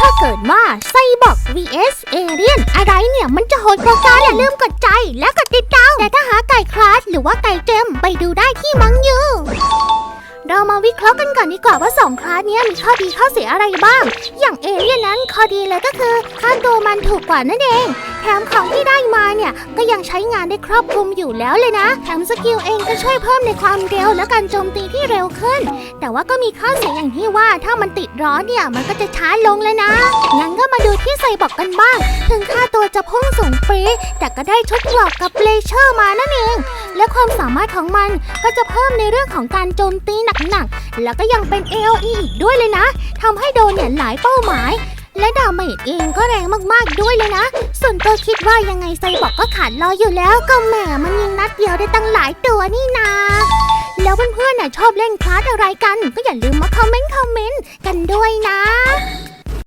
ถ้าเกิดว่าไซบอร์ก vs เอเรียนอะไรเนี่ยมันจะโหดกว่ากันอย่าลืมกดใจและกดติดตาม แต่ถ้าหาไก่คลาสหรือว่าไก่เจมไปดูได้ที่มังยูเรามาวิเคราะห์กันก่อนดีกว่าว่าสองคลาสเนี้ยมีข้อดีข้อเสียอะไรบ้าง อย่างเอเลี่ยนนั้นข้อดีเลยก็คือค่าตัวมันถูกกว่านั่นเอง แถมของที่ได้มาเนี่ยก็ยังใช้งานได้ครอบคลุมอยู่แล้วเลยนะ แถมสกิลเอง ก็ช่วยเพิ่มในความเร็วและการโจมตีที่เร็วขึ้น แต่ว่าก็มีข้อเสียอย่างที่ว่าถ้ามันติดร้อนเนี่ยมันก็จะช้าลงเลยนะ งั้นก็มาดูที่ไซบอกกันบ้าง ถึงค่าตัวจะพุ่งสูงปรีแต่ก็ได้ชุดเกรอกกับเลเชอร์มานั่นเอง และความสามารถของมันก็จะเพิ่มในเรื่องของการโจมตีหนักๆ แล้วก็ยังเป็น AOE อีกด้วยเลยนะทำให้โดนเนี่ยหลายเป้าหมาย และดาเมจเองก็แรงมากๆด้วยเลยนะ ส่วนตัวคิดว่ายังไงไซบอกก็ขาดลอยอยู่แล้ว ก็แหมมันยิงนัดเดียวได้ตั้งหลายตัวนี่นาแล้วเพื่อนๆน่ะชอบเล่นคลาสอะไรกัน ก็อย่าลืมมาคอมเมนต์คอมเมนต์กันด้วยนะ